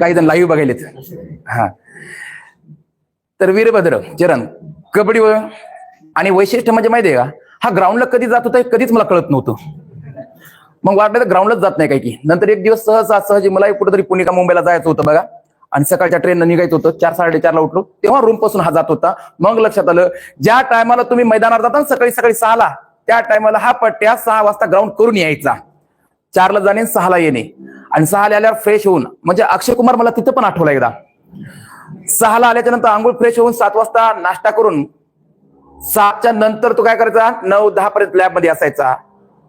काही जण लाईव्ह बघायलेत. हा. तर वीरभद्र चरण कबड्डी व- आणि वैशिष्ट्य म्हणजे माहितीये का हा ग्राउंडला कधी जात होता हे कधीच मला कळत नव्हतं. मग वाटलं तर ग्राउंडलाच जात नाही काही की. नंतर एक दिवस सहज सहजी मला कुठेतरी पुणे का मुंबईला जायचं होतं बघा. आणि सकाळच्या ट्रेननं निघायचं होतं. चार साडेचारला उठलो. तेव्हा रूमपासून हा जात होता. मग लक्षात आलं ज्या टायमाला तुम्ही मैदानावर जाता ना सकाळी सकाळी सहाला त्या टायमाला हा पट्ट्या सहा वाजता ग्राउंड करून यायचा. चारला जाणे आणि सहाला येणे. आणि सहाला आल्यावर फ्रेश होऊन म्हणजे अक्षय कुमार मला तिथं पण आठवला एकदा. सहाला आल्याच्यानंतर आंघोळ फ्रेश होऊन सात वाजता नाश्ता करून सातच्या नंतर तो काय करायचा? नऊ दहा पर्यंत लॅबमध्ये असायचा.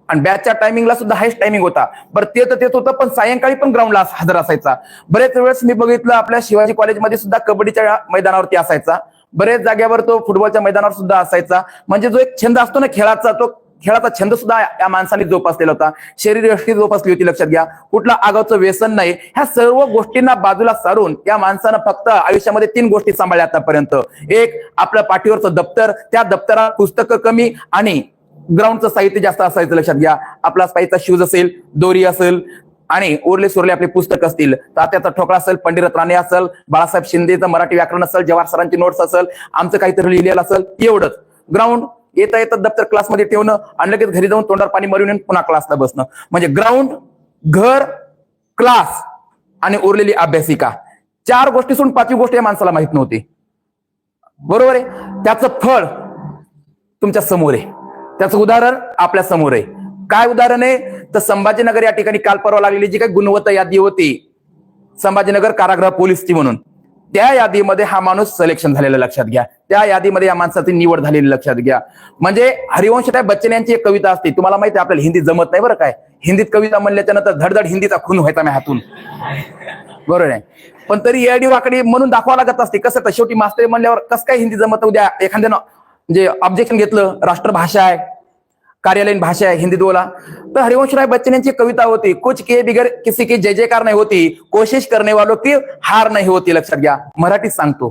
आणि बॅचच्या टायमिंगला सुद्धा हायस्ट टायमिंग होता. बरं ते तर तेच होतं पण सायंकाळी पण ग्राउंडला हजर असायचा. बरेच वेळेस मी बघितलं आपल्या शिवाजी कॉलेजमध्ये सुद्धा कबड्डीच्या मैदानावरती असायचा. बरेच जागेवर तो फुटबॉलच्या मैदानावर सुद्धा असायचा. म्हणजे जो एक छंद असतो ना खेळाचा तो खेळाचा छंद सुद्धा या माणसाने जोपासलेला होता. शरीर यष्टी जोपासली होती लक्षात घ्या. कुठलं आगावचं व्यसन नाही. ह्या सर्व गोष्टींना बाजूला सारून या माणसानं फक्त आयुष्यामध्ये तीन गोष्टी सांभाळल्या आतापर्यंत. एक आपल्या पाठीवरचं दप्तर. त्या दप्तरात पुस्तकं कमी आणि ग्राउंडचं साहित्य जास्त असायचं लक्षात घ्या. आपला साहित्य शूज असेल दोरी असेल आणि उरले सुरले आपले पुस्तक असतील. तात्याचा ठोकळा असेल पंडित राणे असेल बाळासाहेब शिंदेचं मराठी व्याकरण असेल जवाहर सरांची नोट्स असेल आमचं काहीतरी लिहिलेलं असेल एवढंच. ग्राउंड येता येता दप्तर क्लासमध्ये ठेवणं आणि लगेच घरी जाऊन तोंडावर पाणी मरून येऊन पुन्हा क्लासला बसणं. म्हणजे ग्राउंड घर क्लास आणि उरलेली अभ्यासिका. चार गोष्टी सोडून पाचवी गोष्ट या माणसाला माहीत नव्हती. बरोबर आहे? त्याचं फळ तुमच्यासमोर आहे. त्याचं उदाहरण आपल्यासमोर आहे. काय उदाहरण आहे? तर संभाजीनगर या ठिकाणी काल परवा लागलेली जी काही गुणवत्ता यादी होती संभाजीनगर कारागृह पोलीसची म्हणून. त्या यादीमध्ये हा माणूस सिलेक्शन झालेला लक्षात घ्या. त्या यादीमध्ये या माणसाची निवड झालेली लक्षात घ्या. म्हणजे हरिवंशराय बच्चन यांची एक कविता असते. तुम्हाला माहिती आहे आपल्याला हिंदी जमत नाही बरं काय. हिंदीत कविता म्हणल्याच्या नंतर धडधड हिंदीचा खून व्हायचा नाही हातून. बरोबर आहे. पण तरी एडी वाकडी म्हणून दाखवा लागत असते. कसं तर शेवटी मास्तर म्हणल्यावर कसं काय हिंदी जमत? उद्या एखाद्यानं म्हणजे ऑब्जेक्शन घेतलं राष्ट्रभाषा आहे कार्यालयीन भाषा आहे हिंदी बोला. तर हरिवंशराय बच्चन यांची कविता होती कुछ के बिगर किसी की जय जयकार नाही होती कोशिश करणे वालो की हार नाही होती लक्षात घ्या. मराठीत सांगतो.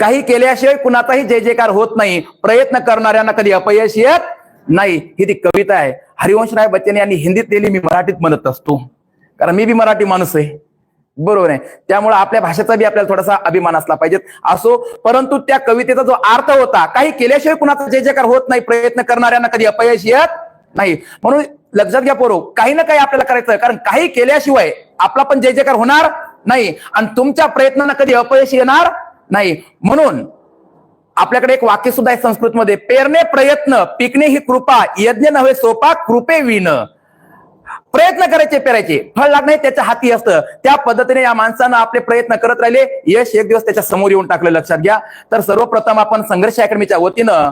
काही केल्याशिवाय कुणाचाही जय जयकार होत नाही प्रयत्न करणाऱ्यांना कधी अपयश येत नाही. ही ती कविता आहे. हरिवंशराय बच्चन यांनी हिंदीत लिहिली मी मराठीत म्हणत असतो. कारण मी बी मराठी माणूस आहे. बरोबर आहे. त्यामुळे आपल्या भाषेचा बी आपल्याला थोडासा अभिमान असला पाहिजे असो परंतु त्या कवितेचा जो अर्थ होता काही केल्याशिवाय कुणाचा जय जयकार होत नाही. प्रयत्न करणाऱ्यांना कधी अपयश येत नाही. म्हणून लक्षात घ्या पोरो काही ना काही आपल्याला करायचं कारण काही केल्याशिवाय आपला पण जय जयकार होणार नाही. आणि तुमच्या प्रयत्नांना कधी अपयश येणार नाही. म्हणून आपल्याकडे एक वाक्य सुद्धा आहे संस्कृतमध्ये पेरणे प्रयत्न पिकणे ही कृपा यज्ञ नव्हे सोपा कृपे विण. प्रयत्न करायचे पेरायचे. फळ लागणे त्याच्या हाती असतं. त्या पद्धतीने या माणसानं आपले प्रयत्न करत राहिले. यश एक दिवस त्याच्यासमोर येऊन टाकलं लक्षात घ्या. तर सर्वप्रथम आपण संघर्ष अकॅडमीच्या वतीनं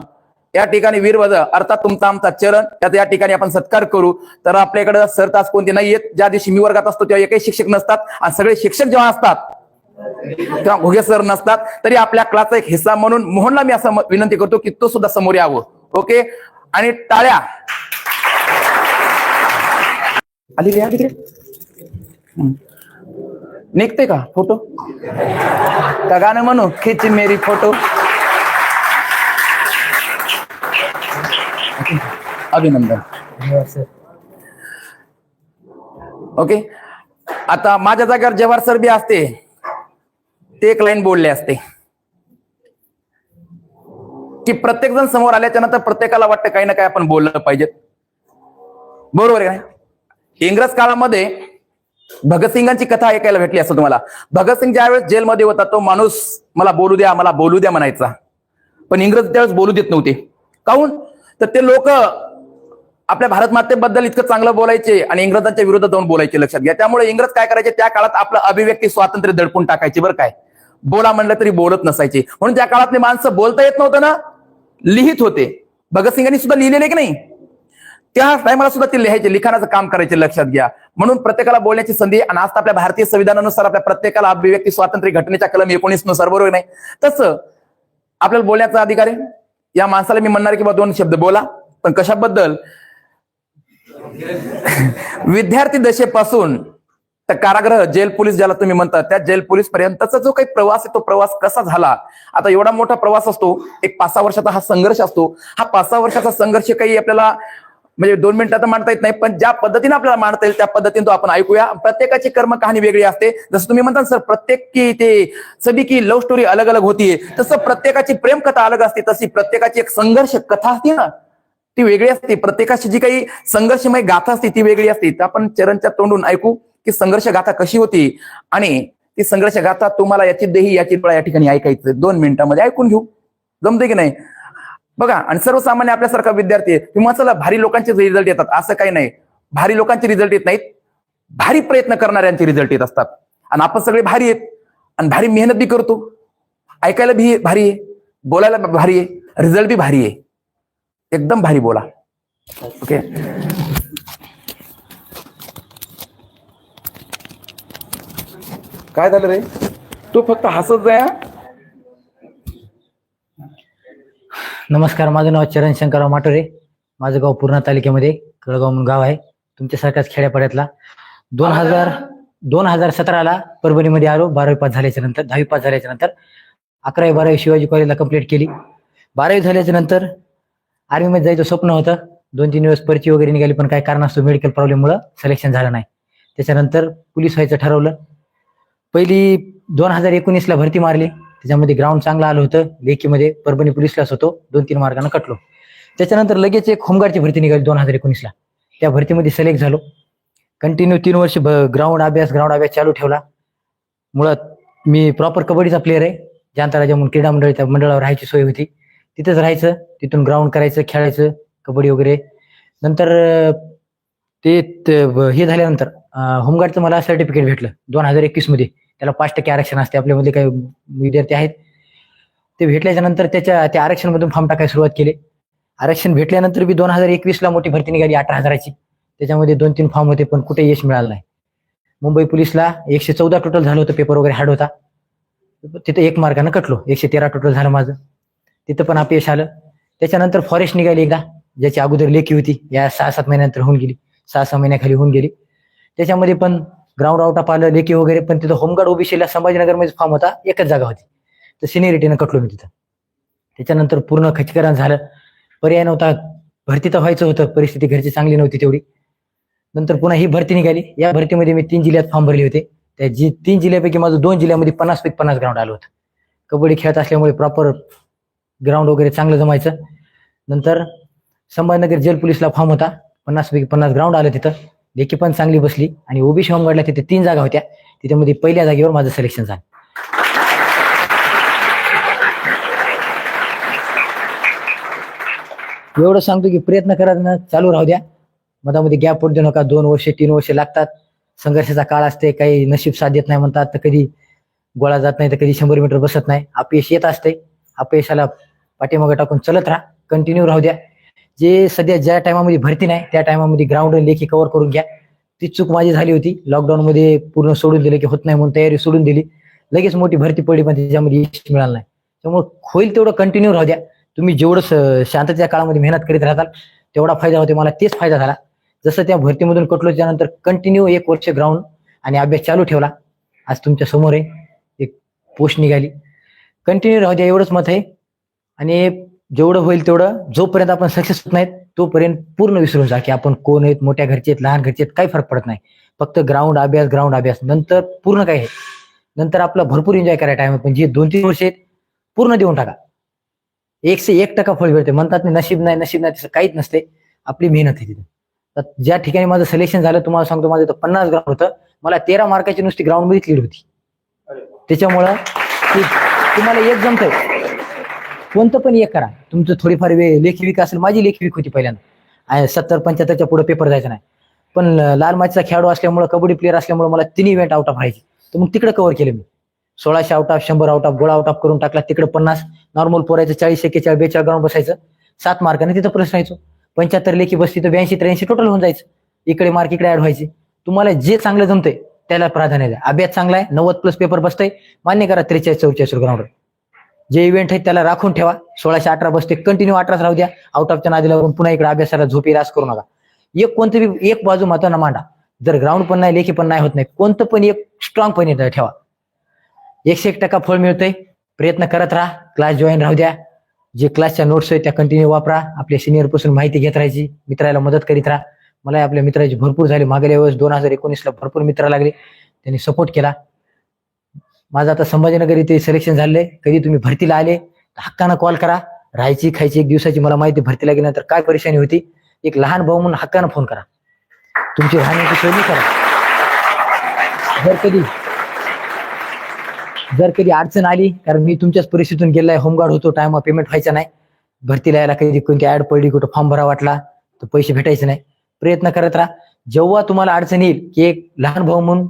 या ठिकाणी वीरवज अर्थात तुमचा आमचा चरण त्याचा या ठिकाणी आपण सत्कार करू. तर आपल्याकडे सरतास कोणते नाही आहेत ज्या दिवशी मी वर्गात असतो तेव्हा एकही शिक्षक नसतात. आणि सगळे शिक्षक जेव्हा असतात तेव्हा घोगे सर नसतात. तरी आपल्या क्लासचा एक हिस्सा म्हणून मोहनला मी असं विनंती करतो की तो सुद्धा समोर यावं. ओके? आणि टाळ्या. आली का तिकडे? निघते का फोटो? का गाणं म्हणू? खिच मेरी फोटो. अभिनंदन. ओके. आता माझ्या जागेवर जवाहर सर बी असते ते एक लाईन बोलले असते. की प्रत्येक जण समोर आल्याच्यानंतर प्रत्येकाला वाटतं काही ना काही आपण बोललं पाहिजे बरोबर आहे इंग्रज काळामध्ये भगतसिंगांची कथा ऐकायला भेटली असं तुम्हाला. भगतसिंग ज्यावेळेस जेलमध्ये होता तो माणूस मला बोलू द्या मला बोलू द्या म्हणायचा. पण इंग्रज त्यावेळेस बोलू देत नव्हते. काहून? तर ते लोक आपल्या भारत मातेबद्दल इतकं चांगलं बोलायचे आणि इंग्रजांच्या विरोधात जाऊन बोलायचे लक्षात घ्या. त्यामुळे इंग्रज काय करायचे? त्या काळात आपलं अभिव्यक्ती स्वातंत्र्य दडपून टाकायचे बरं काय. बोला म्हणलं तरी बोलत नसायचे. म्हणून त्या काळातले माणसं बोलता येत नव्हतं ना. लिहित होते. भगतसिंगांनी सुद्धा लिहिलेले की नाही? त्या टायमाला सुद्धा ते लिहायचे लिखाणाचं काम करायचे लक्षात घ्या. म्हणून प्रत्येकाला बोलण्याची संधी आणि आज तर आपल्या भारतीय संविधानानुसार आपल्या प्रत्येकाला अभिव्यक्ती स्वातंत्र्य घटनेच्या कलम एकोणीसनुसार बरोबर नाही? तसं आपल्याला बोलण्याचा अधिकार आहे. या माणसाला मी म्हणणार की बा दोन शब्द बोला. पण कशाबद्दल? विद्यार्थी दशेपासून तर कारागृह जेल पोलीस ज्याला तुम्ही म्हणता त्या जेल पोलीस पर्यंतचा जो काही प्रवास आहे तो प्रवास कसा झाला? आता एवढा मोठा प्रवास असतो एक पाच सहा वर्षाचा हा संघर्ष असतो. हा पाच सहा वर्षाचा संघर्ष काही आपल्याला म्हणजे दोन मिनिटात मांडता येत नाही पण ज्या पद्धतीने आपल्याला मांडता येईल त्या पद्धतीने तो आपण ऐकूया. प्रत्येकाची कर्म कहाणी वेगळी असते. जसं तुम्ही म्हणता सर प्रत्येक की ते सभी की लव्ह स्टोरी अलग अलग होतीये. तसं प्रत्येकाची प्रेम कथा अलग असते. तशी प्रत्येकाची एक संघर्ष कथा असते ना ती वेगळी असते. प्रत्येकाची जी काही संघर्षमय गाथा असते ती वेगळी असते. तर आपण चरणच्या तोंडून ऐकू की संघर्ष गाथा कशी होती आणि ती संघर्ष गाथा तुम्हाला याची देही याची या ठिकाणी ऐकायचं. दोन मिनिटांमध्ये ऐकून घेऊ. जमते की नाही? बघा आणि सर्वसामान्य आपल्यासारखा विद्यार्थी आहे किंवा चला भारी लोकांचे रिझल्ट येतात असं काही नाही. भारी लोकांचे रिझल्ट येत नाहीत. भारी प्रयत्न करणाऱ्यांचे रिझल्ट येत असतात. आणि आपण सगळे भारी आहेत. आणि भारी मेहनत बी करतो. ऐकायला बी भारी आहे. बोलायला भारी आहे. रिझल्ट बी भारी आहे. एकदम भारी बोला. ओके काय झालं रे? तू फक्त हसत जाय हा? नमस्कार माझं नाव चरण शंकरराव माटोरे. माझं गाव पूर्णा तालुक्यामध्ये कळगाव म्हणून गाव आहे. तुमच्यासारख्याच खेड्यापाड्यातला दोन हजार दोन हजार सतराला परभणीमध्ये आलो. बारावी पास झाल्याच्यानंतर दहावी पास झाल्याच्यानंतर अकरावी बारावी शिवाजी कॉलेजला कंप्लीट केली. बारावी झाल्याच्यानंतर आर्मीमध्ये जायचं स्वप्न होतं. दोन तीन दिवस पर्ची वगैरे निघाली पण काय कारणास्तव मेडिकल प्रॉब्लेममुळं सिलेक्शन झालं नाही. त्याच्यानंतर पोलीस व्हायचं ठरवलं. पहिली दोन हजार एकोणीसला भरती मारली. त्याच्यामध्ये ग्राउंड चांगलं आलं होतं. लेखीमध्ये परभणी पोलीसलाच होतो दोन तीन मार्गाने कटलो. त्याच्यानंतर लगेच एक होमगार्डची भरती निघाली दोन हजार एकोणीसला. त्या भरतीमध्ये सिलेक्ट झालो. कंटिन्यू तीन वर्ष ग्राउंड अभ्यास ग्राउंड अभ्यास चालू ठेवला. मुळात मी प्रॉपर कबड्डीचा प्लेअर आहे. जनता राजा म्हणून क्रीडा त्या मंडळावर राहायची सोय होती. तिथंच राहायचं. तिथून ग्राउंड करायचं खेळायचं कबड्डी वगैरे. नंतर ते त- हे झाल्यानंतर होमगार्डचं मला सर्टिफिकेट भेटलं दोन हजार एकवीसमध्ये. त्याला पाच टक्के आरक्षण असते. आपल्यामध्ये काही विद्यार्थी आहेत. ते भेटल्याच्या नंतर त्याच्या त्या आरक्षणमधून फॉर्म टाकायला सुरुवात केली. आरक्षण भेटल्यानंतर बी दोन हजार एकवीसला मोठी भरती निघाली अठरा हजाराची. त्याच्यामध्ये दोन तीन फॉर्म होते पण कुठे यश मिळालं नाही. मुंबई पोलीसला एकशे चौदा टोटल झालं होतं पेपर वगैरे हार्ड होता. तिथं एक मार्गानं कटलो. एकशे तेरा टोटल झालं माझं. तिथं पण अपयश आलं. त्याच्यानंतर फॉरेस्ट निघाली एकदा ज्याची अगोदर लेखी होती. या सहा सात महिन्यानंतर होऊन गेली. सहा सहा महिन्याखाली होऊन गेली. त्याच्यामध्ये पण ग्राउंड आउट ऑफ आलं लेखी वगैरे पण तिथं होमगार्ड ओबीसीला संभाजीनगरमध्ये फॉर्म होता एकच जागा होती. तर सिनियरिटीनं कटलो मी तिथं. त्याच्यानंतर पूर्ण खचीकरण झालं. पर्याय नव्हता भरती तर व्हायचं होतं परिस्थिती घरची चांगली नव्हती तेवढी. नंतर पुन्हा ही भरती निघाली. या भरतीमध्ये मी तीन जिल्ह्यात फॉर्म भरले होते. त्या जी तीन जिल्ह्यापैकी माझं दोन जिल्ह्यामध्ये पन्नास पैकी पन्नास ग्राउंड आलं होतं. कबड्डी खेळत असल्यामुळे प्रॉपर ग्राउंड वगैरे चांगलं जमायचं. नंतर संभाजीनगर जेल पोलीसला फॉर्म होता. पन्नास पैकी पन्नास ग्राउंड आलं तिथं. लेखी पण चांगली बसली. आणि ओबीसी होमगार्डला तिथे तीन जागा होत्या. तिच्यामध्ये पहिल्या जागेवर माझं सिलेक्शन झालं. एवढं सांगतो की प्रयत्न करा चालू राहू द्या. मधामध्ये गॅप पडू देऊ नका. दोन वर्ष तीन वर्ष लागतात. संघर्षाचा काळ असते. काही नशीब साथ देत नाही म्हणतात. तर कधी गोळा जात नाही तर कधी शंभर मीटर बसत नाही. अपयश येत असते. अपयशाला पाठीमागे टाकून चलत राहा. कंटिन्यू राहू द्या. जे सध्या ज्या टायमामध्ये भरती नाही त्या टायमामध्ये ग्राउंड लेखी कव्हर करून घ्या. ती चूक माझी झाली होती. लॉकडाऊनमध्ये पूर्ण सोडून दिलं की होत नाही म्हणून तयारी सोडून दिली. लगेच मोठी भरती पडली पण त्याच्यामध्ये यश मिळालं नाही. त्यामुळे होईल तेवढं कंटिन्यू राहू द्या. तुम्ही जेवढं स- शांततेच्या काळामध्ये मेहनत करीत राहताल तेवढा फायदा होते. मला तेच फायदा झाला. जसं त्या भरतीमधून कटलो त्यानंतर कंटिन्यू एक वर्ष ग्राउंड आणि अभ्यास चालू ठेवला. आज तुमच्यासमोर आहे. एक पोस्ट निघाली. कंटिन्यू राहू द्या. एवढंच मत आहे. आणि जेवढं होईल तेवढं जोपर्यंत आपण सक्सेस होत नाहीत तोपर्यंत पूर्ण विसरून जा की आपण कोण आहेत मोठ्या घरचे आहेत लहान घरचे आहेत काही फरक पडत नाही. फक्त ग्राउंड अभ्यास ग्राउंड अभ्यास. नंतर पूर्ण काय आहे. नंतर आपलं भरपूर एन्जॉय करायला टाइम पण जे दोन तीन वर्ष आहेत पूर्ण देऊन टाका. एकशे एक टक्का फळ मिळते. म्हणतात नाही नशीब नाही नशीब नाही तसं काहीच नसते. आपली मेहनत आहे तिथे. तर ज्या ठिकाणी माझं सिलेक्शन झालं तुम्हाला सांगतो माझं इथं पन्नास ग्राउंड होतं. मला तेरा मार्काची नुसती ग्राउंड लीड होती. त्याच्यामुळं तुम्हाला एक जमतंय. कोणतं पण एक करा. तुमचं थोडीफार वे लेखीविक असेल माझी लेखीविक होती पहिल्यांदा. सत्तर पंच्याहत्तरच्या पुढे पेपर जायचा नाही. पण लाल मातीचा खेळाडू असल्यामुळे कबड्डी प्लेअर असल्यामुळे मला तिन्ही इव्हेंट आउट ऑफ व्हायचे. तर मग तिकडे कव्हर केले मी. सोळाशे आउट ऑफ शंभर आउट ऑफ गोळा आउट ऑफ करून टाकला. तिकडे पन्नास नॉर्मल पोरायचं चाळीस एकेचाळीस बेचाळीस ग्राउंड बसायचं. सात मार्काने तिथं प्रश्न यायचो. पंच्याहत्तर लेखी बसती तर ब्याऐंशी त्र्याऐंशी टोटल होऊन जायचं. इकडे मार्क इकडे ऍड व्हायचे. तुम्हाला जे चांगलं जमतंय त्याला प्राधान्य द्या. अभ्यास चांगला आहे नव्वद प्लस पेपर बसतंय. मान्य करा त्रेचाळीस चौचाळीस ग्राउंडवर जे इव्हेंट आहेत त्याला राखून ठेवा. सोळाशे अठरा बसते कंटिन्यू अठराच राहू द्या. आउट ऑफच्या नादीलावरून पुन्हा इकडे अभ्यासाला झोपी रास करू नका. एक कोणतं बी एक बाजू महत्वानं मांडा. जर ग्राउंड पण नाही लेखी पण नाही होत नाही कोणतं पण एक स्ट्रॉंग पण ठेवा. एकशे एक टक्का फळ मिळतंय. प्रयत्न करत राहा. क्लास जॉईन राहू द्या. जे क्लासच्या नोट्स आहेत त्या कंटिन्यू वापरा. आपल्या सिनियरपासून माहिती घेत राहायची. मित्राला मदत करीत राहा. मला आपल्या मित्राची भरपूर झाली. मागल्या वेळेस दोन हजार एकोणीसला भरपूर मित्र लागले. त्यांनी सपोर्ट केला. माझं आता संभाजीनगर इथे सिलेक्शन झालंय. कधी तुम्ही भरतीला आले तर हक्कानं कॉल करा. राहायची खायची एक दिवसाची मला माहिती भरतीला गेल्यानंतर काय परेशानी होती. एक लहान भाऊ म्हणून हक्कानं फोन करा. तुमची राहण्याची सोय करा. जर कधी जर कधी अडचण आली कारण मी तुमच्याच परिस्थितीतून गेलाय होमगार्ड होतो टाइम पेमेंट व्हायचा नाही. भरतीला यायला कधी कोणती ऍड पडली कुठं फॉर्म भरा वाटला तर पैसे भेटायचे नाही. प्रयत्न करत राहा. जेव्हा तुम्हाला अडचण येईल की एक लहान भाऊ म्हणून